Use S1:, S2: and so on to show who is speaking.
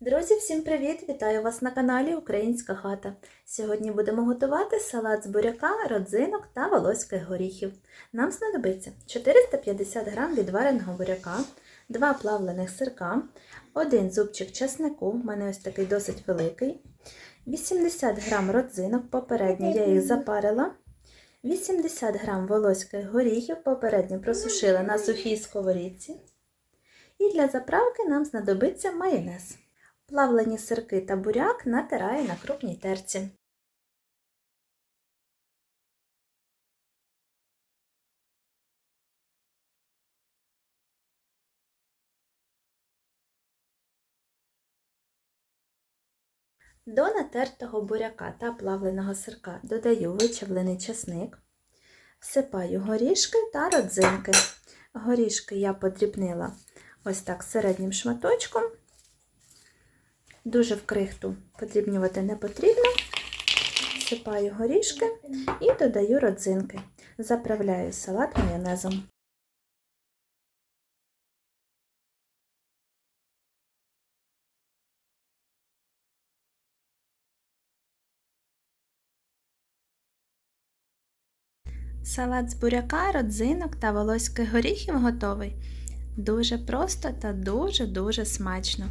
S1: Друзі, всім привіт! Вітаю вас на каналі Українська хата. Сьогодні будемо готувати салат з буряка, родзинок та волоських горіхів. Нам знадобиться 450 г відвареного буряка, 2 плавлених сирка, 1 зубчик чеснику, в мене ось такий досить великий, 80 г родзинок, попередньо я їх запарила, 80 г волоських горіхів, попередньо просушила на сухій сковорідці. І для заправки нам знадобиться майонез. Плавлені сирки та буряк натираю на крупній терці. До натертого буряка та плавленого сирка додаю вичавлений часник, всипаю горішки та родзинки. Горішки я подрібнила ось так середнім шматочком. Дуже в крихту подрібнювати не потрібно. Всипаю горішки і додаю родзинки. Заправляю салат майонезом. Салат з буряка, родзинок та волоських горіхів готовий. Дуже просто та дуже-дуже смачно.